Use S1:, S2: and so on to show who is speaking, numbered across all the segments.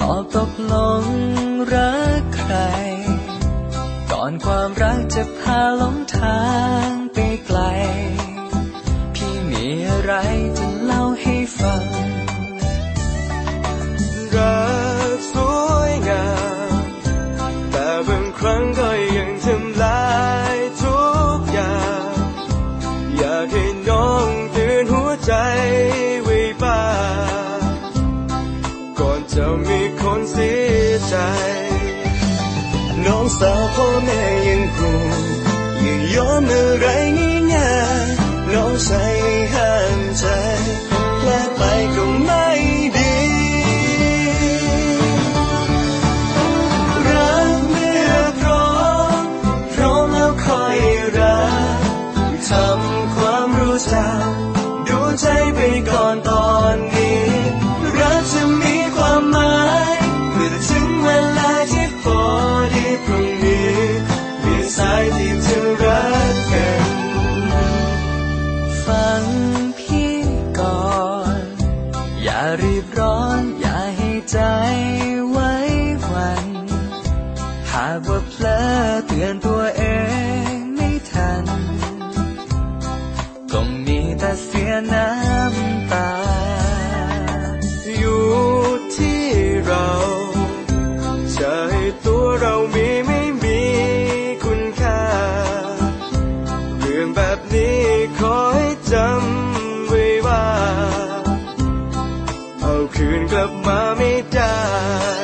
S1: ตอบตกลงรักใคร ก่อนความรักจะพาหลงทางไปไกล จะมีคนเสียใจ น้องสาวพ่อแม่ยังห่วงยังยอมอะไรง่ายน้องใช้ห้ามใจแค่ไปก็ไม่ดี รักเมื่อพร้อมพร้อมแล้วคอยรักทำความรู้จักาก
S2: ว่าเพลอเตือนตัวเองไม่ทัน ก็มีแต่เสียน้ำตา
S1: อยู่ที่เราจะให้ตัวเรามีไม่มีคุณค่า เรื่องแบบนี้ขอให้จำไว้ว่า เอาคืนกลับมาไม่ได้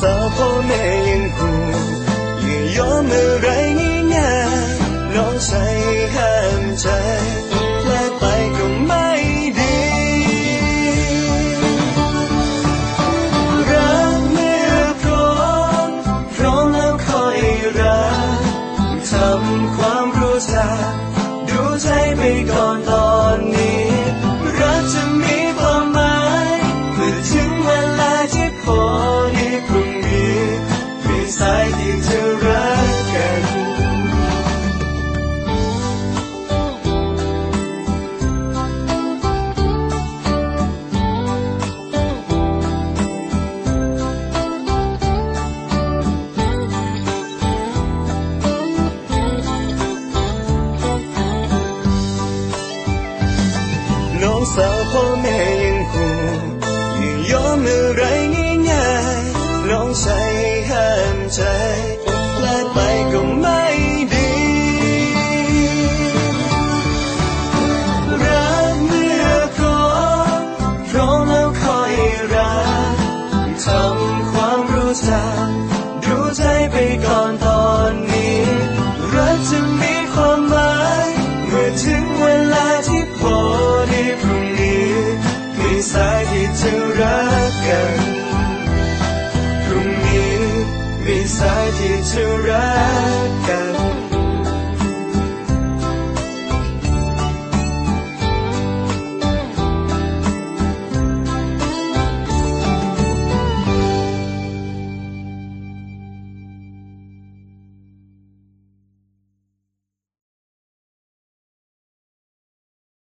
S1: สาวพ่อแม่ยังห่วงยังยอมอะไรง่ายๆน้องใช้ห้ามใจและไปก็ไม่ดีรักเมื่อพร้อมพร้อมแล้วคอยรัก สาวพ่อแม่ยังห่วงยังยอมอะไรง่ายๆน้องใช้ห้ามใจและไปก็ ที่จะรักกัน